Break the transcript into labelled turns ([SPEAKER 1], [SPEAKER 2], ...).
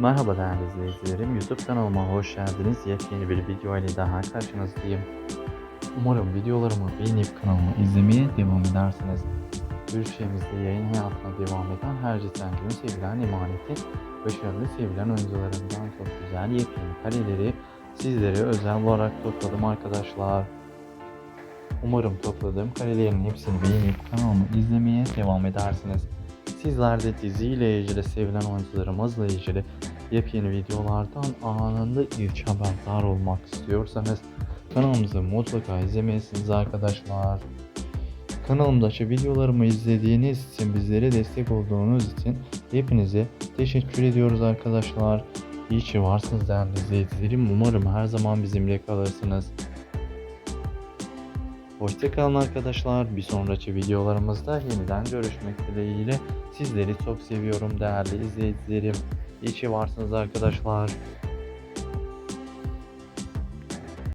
[SPEAKER 1] Merhaba değerli izleyicilerim. YouTube kanalıma hoş geldiniz. Yepyeni bir video ile daha karşınızdayım. Umarım videolarımı beğenip kanalımı izlemeye devam edersiniz. Ülkemizde yayın hayatına devam eden her geçen gün sevilen emaneti, başarılı sevilen oyuncularından çok güzel yepyeni kareleri sizlere özel olarak topladım arkadaşlar. Umarım topladığım karelerin hepsini beğenip kanalımı izlemeye devam edersiniz. Sizler de diziyle ilgili sevilen oyuncularımızla ilgili yepyeni videolardan anında ilk haberdar olmak istiyorsanız kanalımızı mutlaka izlemelisiniz arkadaşlar. Kanalımdaki videolarımı izlediğiniz için bizlere destek olduğunuz için hepinize teşekkür ediyoruz arkadaşlar. İyi ki varsınız değerli izleyicilerim. Umarım her zaman bizimle kalırsınız. Hoşçakalın arkadaşlar. Bir sonraki videolarımızda yeniden görüşmek dileğiyle. Sizleri çok seviyorum değerli izleyicilerim. İyi ki varsınız arkadaşlar.